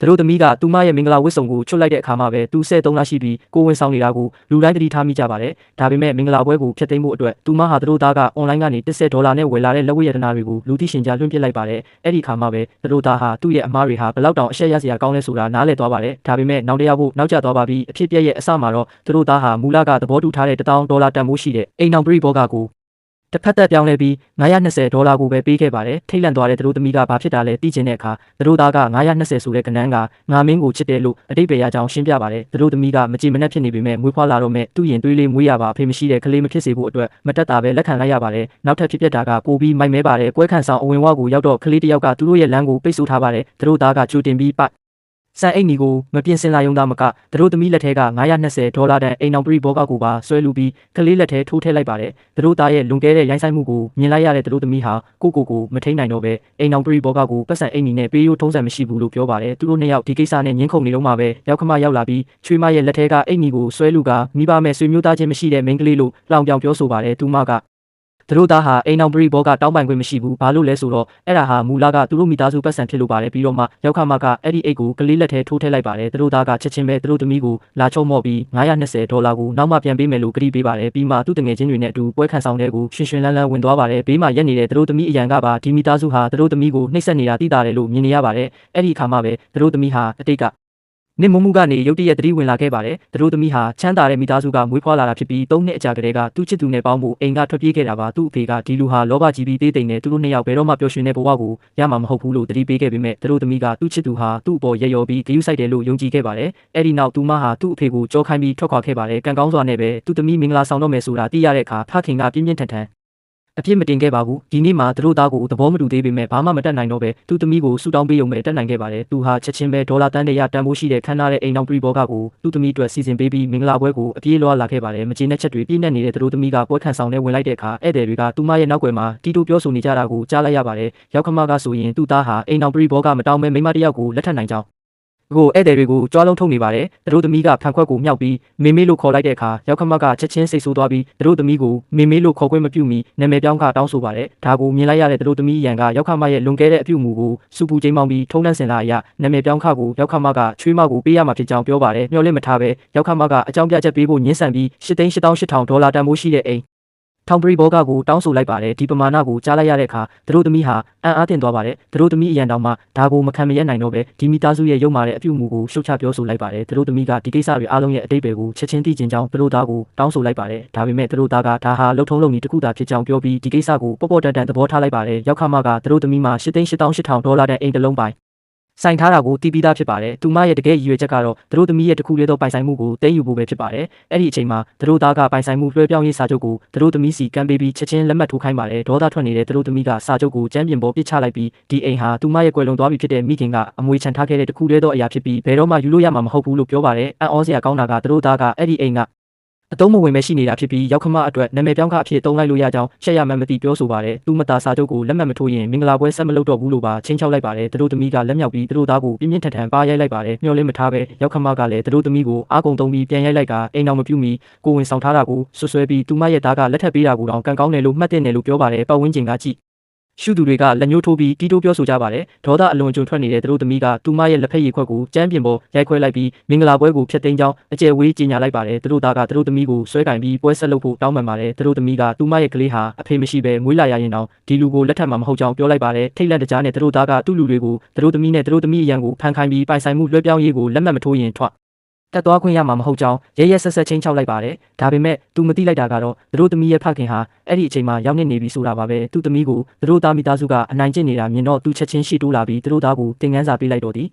သူတို့သမီးကသူမရဲ့မင်္ဂလာဝတ်စုံကိုချွတ်လိုက်တဲ့အခါမှာပဲသူဆဲသုံးလရှိပြီးကိုဝင်ဆောင်နေတာကိုလူတိုင်းတတိထားမိကြပါတယ်ဒါပေမဲ့မင်္ဂလာပွဲကိုဖျက်သိမ်းဖို့အတွက်သူမဟာသူတို့သားကအွန်လိုင်းကနေ10ဒေါ်လာနဲ့ဝယ်လာတဲ့လက်ဝတ်ရတနာတွေကိုလူသိရှင်ကြားလွှင့်ပစ်လိုက်ပါတယ်အဲ့ဒီခါမှာပဲသူတို့သားဟာသူ့ရဲ့အမားတွေဟာဘယ်လောက်တောင်အရှက်ရစရာကောင်းလဲဆိုတာနားလည်သွားပါတယ်ဒါပေမဲ့နောက်တရားဖို့နောက်ကျသွားပါပြီအဖြစ်ပြက်ရဲ့အစမှာတော့သူတို့သားဟာမူလကသဘောတူထားတဲ့1000ဒေါ်လာတန်ဖိုးရှိတဲ့အိမ်အောင်ပရိဘောဂကို တစ်ဖက်သက်ပြောင်းလဲပြီး920ဒေါ်လာကိုပဲပေးခဲ့ပါတယ်ထိတ်လန့်သွားတဲ့သူတို့သမီးကဘာဖြစ်တာလဲသိချင်တဲ့အခါသူတို့သားက920ဆိုတဲ့ကဏ္ဍကငါမင်းကိုချစ်တယ်လို့အတိတ်ပဲရကြောင်းရှင်းပြပါတယ်သူတို့သမီးကမကြည်မနှက်ဖြစ်နေပေမဲ့မွေးဖွားလာတော့မဲ့သူ့ရင်သွေးလေးမွေးရပါအဖေမရှိတဲ့ကလေးမဖြစ်စေဖို့အတွက်မတက်တာပဲလက်ခံလိုက်ရပါတယ်နောက်ထပ်ဖြစ်ပျက်တာကပိုပြီးမိုက်မဲပါတယ်ကွဲခန့်ဆောင်အဝင်ဝကိုရောက်တော့ကလေးတစ်ယောက်ကသူတို့ရဲ့လမ်းကိုပိတ်ဆို့ထားပါတယ်သူတို့သားကကြိုတင်ပြီးပ စံအိတ်နီကိုမပြင်ဆင်လာရုံသားမကသူတို့သမီးလက်ထဲက920ဒေါ်လာတန်အိမ်အောင်ပရိဘောကကိုပါဆွဲလူပြီးကလေးလက်ထဲထိုးထည့်လိုက်ပါတယ်သူတို့သားရဲ့လွန်ကဲတဲ့ရိုင်းဆိုင်မှုကိုမြင်လိုက်ရတဲ့သူတို့သမီးဟာကိုကိုကိုမထိန်နိုင်တော့ပဲအိမ်အောင်ပရိဘောကကိုပတ်စံအိတ်နီနဲ့ပေးရိုးထုံးစံမရှိဘူးလို့ပြောပါတယ်သူတို့နှစ်ယောက်ဒီကိစ္စနဲ့ညှင်းခုန်နေတော့မှပဲရောက်ခမရောက်လာပြီးချွေးမရဲ့လက်ထဲကအိတ်နီကိုဆွဲလူကမိဘမဲ့ဆွေမျိုးသားချင်းမရှိတဲ့မိန်းကလေးလို့လောင်ပြောင်ပြောဆိုပါတယ်သူမက သူတို့သားဟာအိမ်အောင်ပရိဘောကတောင်းပန်ခွင့်မရှိဘူးဘာလို့လဲဆိုတော့အဲ့ဒါဟာမူလကသူတို့မိသားစုပတ်စံဖြစ်လို့ပါတယ်ပြီးတော့မှရောက်ခါမကအဲ့ဒီအိတ်ကိုကလေးလက်ထဲထိုးထည့်လိုက်ပါတယ်သူတို့သားကချက်ချင်းပဲသူတို့သမီးကိုလာချုံမော့ပြီး920ဒေါ်လာကိုနောက်မှပြန်ပေးမယ်လို့ကတိပေးပါတယ်ပြီးမှသူ့တငယ်ချင်းတွေနဲ့အတူပွဲခံဆောင်တဲ့ကိုရှင်ရှင်လန်းလန်းဝင်သွားပါတယ်ဘေးမှာရက်နေတဲ့သူတို့သမီးအရန်ကပါဒီမိသားစုဟာသူတို့သမီးကိုနှိပ်စက်နေတာသိတာတယ်လို့မြင်နေရပါတယ်အဲ့ဒီအခါမှပဲသူတို့သမီးဟာအတိတ်က နစ်မမှုကနေရုတ်တရက်သတိဝင်လာခဲ့ပါတယ်။သူတို့သမီးဟာချမ်းသာတဲ့မိသားစုကမွေးဖွားလာတာဖြစ်ပြီး၃နှစ်အကြာကတည်းကသူ့ချစ်သူနဲ့ပေါင်းဖို့အိမ်ကထွက်ပြေးခဲ့တာပါ။သူ့အဖေကဒီလူဟာလောဘကြီးပြီးသေးတိမ်နဲ့သူတို့နှစ်ယောက်ဘယ်တော့မှပျော်ရွှင်တဲ့ဘဝကိုရမှာမဟုတ်ဘူးလို့သတိပေးခဲ့ပေမဲ့သူတို့သမီးကသူ့ချစ်သူဟာသူ့အပေါ်ရက်ရော်ပြီးဂရုစိုက်တယ်လို့ယုံကြည်ခဲ့ပါတယ်။အဲဒီနောက်သူမဟာသူ့အဖေကိုကြောခိုင်းပြီးထွက်ခွာခဲ့ပါတယ်။ကံကောင်းစွာနဲ့ပဲသူ့သမီးမင်္ဂလာဆောင်တော့မယ်ဆိုတာသိရတဲ့အခါဖခင်ကပြင်းပြင်းထန်ထန် အပြစ်မတင်ခဲ့ပါဘူးဒီနေ့မှသူတို့သားကိုသဘောမတူသေးပေမဲ့ဘာမှမတက်နိုင်တော့ပဲသူ့သမီးကိုဆူတောင်းပေးုံပဲတက်နိုင်ခဲ့ပါတယ်သူဟာချက်ချင်းပဲဒေါ်လာတန်းတရာတန်ဖိုးရှိတဲ့ခန်းနာတဲ့အိမ်နောက်ပရိဘောဂကိုသူ့သမီးအတွက်စီစဉ်ပေးပြီးမင်္ဂလာပွဲကိုအပြေးလွှားလာခဲ့ပါတယ်မကျေနပ်ချက်တွေပြည့်နှက်နေတဲ့သူတို့သမီးကပွဲခံဆောင်နဲ့ဝင်လိုက်တဲ့အခါဧည့်သည်တွေကသူမရဲ့နောက်ွယ်မှာတီတိုပြောဆိုနေကြတာကိုကြားလိုက်ရပါတယ်ရောက်ခမကဆိုရင်သူ့သားဟာအိမ်နောက်ပရိဘောဂမတောင်းပဲမိန်းမတစ်ယောက်ကိုလက်ထပ်နိုင်ကြောင်း ကိုဧည့်သည်တွေကိုကြွားလုံးထုတ်နေပါတယ်သူတို့သမီးကဖန်ခွက်ကိုမြောက်ပြီးမေမေလို့ခေါ်လိုက်တဲ့အခါရောက်ခမကချက်ချင်းစိတ်ဆိုးသွားပြီးသူတို့သမီးကိုမေမေလို့ခေါ်ခွင့်မပြုမီနာမည်ပြောင်းကတောင်းဆိုပါတယ်ဒါကိုမြင်လိုက်ရတဲ့သူတို့သမီးရန်ကရောက်ခမရဲ့လွန်ကဲတဲ့အပြုအမူကိုစူပူချိန်မောင်းပြီးထုံးနှံစင်လာအရနာမည်ပြောင်းခကိုရောက်ခမကချွေးမကိုပေးရမှာဖြစ်ကြောင်းပြောပါတယ်မျှော်လင့်မထားပဲရောက်ခမကအကြောင်းပြချက်ပေးဖို့ညှင်းဆန်ပြီး၈သိန်း၈8000ဒေါ်လာတန်ဖိုးရှိတဲ့အိမ် ထောင်ပရိဘောဂကိုတောင်းဆိုလိုက်ပါတယ်ဒီပမာဏကိုကြားလိုက်ရတဲ့အခါသူတို့သမီးဟာအံ့အားသင့်သွားပါတယ်သူတို့သမီးအရန်တောင်မှဒါကိုမခံမရနိုင်တော့ပဲဒီမိသားစုရဲ့ရုပ်မာတဲ့အပြုအမူကိုရှုတ်ချပြောဆိုလိုက်ပါတယ်သူတို့သမီးကဒီကိစ္စတွေအားလုံးရဲ့အတိတ်ပဲကိုချက်ချင်းသိကျင်ကြောင်းသူတို့သားကိုတောင်းဆိုလိုက်ပါတယ်ဒါပေမဲ့သူတို့သားကဒါဟာလှုပ်ထုံးလုံနည်းတစ်ခုသာဖြစ်ကြောင်းပြောပြီးဒီကိစ္စကိုပေါ့ပေါ့တန်တန်သဘောထားလိုက်ပါတယ်ရောက်ခမကသူတို့သမီးမှာ၈သိန်း၈တောင်း၈ထောင်ဒေါ်လာတဲ့အိမ်တစ်လုံးပိုင် ဆိုင်ထားတာကိုတီးပြီးသားဖြစ်ပါတယ်။သူမရဲ့တကယ်ရည်ရွယ်ချက်ကတော့သူတို့သမီးရဲ့တစ်ခုတည်းသောပိုင်ဆိုင်မှုကိုတင်းယူဖို့ပဲဖြစ်ပါတယ်။အဲ့ဒီအချိန်မှာသူတို့သားကပိုင်ဆိုင်မှုလွှဲပြောင်းရေးစာချုပ်ကိုသူတို့သမီးစီကမ်းပေးပြီးချက်ချင်းလက်မှတ်ထိုးခိုင်းပါတယ်။ဒေါသထွက်နေတဲ့သူတို့သမီးကစာချုပ်ကိုကျမ်းပြင်ပေါ်ပစ်ချလိုက်ပြီးဒီအိမ်ဟာသူမရဲ့ကွယ်လွန်သွားပြီဖြစ်တဲ့မိခင်ကအမွေချန်ထားခဲ့တဲ့တစ်ခုတည်းသောအရာဖြစ်ပြီးဘယ်တော့မှယူလို့ရမှာမဟုတ်ဘူးလို့ပြောပါတယ်။အံ့ဩစရာကောင်းတာကသူတို့သားကအဲ့ဒီအိမ်က အတုံးမဝင်ပဲရှိနေတာဖြစ်ပြီးရောက်ခမအတွက်နာမည်ပြောင်းခအဖြစ်တုံးလိုက်လို့ရကြောင်းရှက်ရမှန်းမသိပြောဆိုပါတယ်။သူမသားစာချုပ်ကိုလက်မှတ်မထိုးရင်မင်္ဂလာပွဲဆက်မလုပ်တော့ဘူးလို့ပါချင်းချောက်လိုက်ပါတယ်။သူတို့သမီးကလက်မြောက်ပြီးသူတို့သားကိုပြင်းပြင်းထန်ထန်ပါရိုက်လိုက်ပါတယ်။မျှော်လင့်မထားပဲရောက်ခမကလည်းသူတို့သမီးကိုအားကုန်တုံးပြီးပြန်ရိုက်လိုက်ကအိမ်အောင်မပြုမီကိုဝင်ဆောင်ထားတာကိုဆွဆွဲပြီးသူမရဲ့သားကလက်ထပ်ပေးတာကိုတော့ကံကောင်းတယ်လို့မှတ်တဲ့တယ်လို့ပြောပါတယ်။ပတ်ဝန်းကျင်ကကြည့် ရှုသူတွေကလက်ညှိုးထိုးပြီးတီးတိုးပြောဆိုကြပါတယ်ဒေါသအလွန်ကျွံထွက်နေတဲ့သူတို့သမီးကသူမရဲ့လက်ဖက်ရည်ခွက်ကိုကျမ်းပြင်ပေါ်ရိုက်ခွဲလိုက်ပြီးမင်္ဂလာပွဲကိုဖျက်သိမ်းကြောင်းအကျယ်ဝေးကြေညာလိုက်ပါတယ်သူတို့သားကသူတို့သမီးကိုဆွဲကင်ပြီးပွဲဆက်လုပ်ဖို့တောင်းပန်ပါတယ်သူတို့သမီးကသူမရဲ့ကလေးဟာအဖေမရှိပဲမွေးလာရရင်တောင်ဒီလူကိုလက်ထပ်မှာမဟုတ်ကြောင်းပြောလိုက်ပါတယ်ထိတ်လန့်တကြားနဲ့သူတို့သားကသူ့လူတွေကိုသူတို့သမီးနဲ့သူတို့သမီးအရန်ကိုဖန်ခိုင်းပြီးပိုင်ဆိုင်မှုလွှဲပြောင်းရေးကိုလက်မှတ်မထိုးရင်ထွက် တက်သွားခွင့်ရမှာမဟုတ်ကြောင်းရဲရဲဆက်ဆက်ချင်းချောက်လိုက်ပါတယ်။ဒါပေမဲ့သူမသိလိုက်တာကတော့သူတို့သမီးရဲ့ဖခင်ဟာအဲ့ဒီအချိန်မှာရောက်နေနေပြီဆိုတာပါပဲ။သူ့သမီးကိုသူတို့သားမိသားစုကအနိုင်ကျင့်နေတာမြင်တော့သူချက်ချင်းရှိတိုးလာပြီးသူတို့သားကိုတင်ငန်းစာပေးလိုက်တော့သည်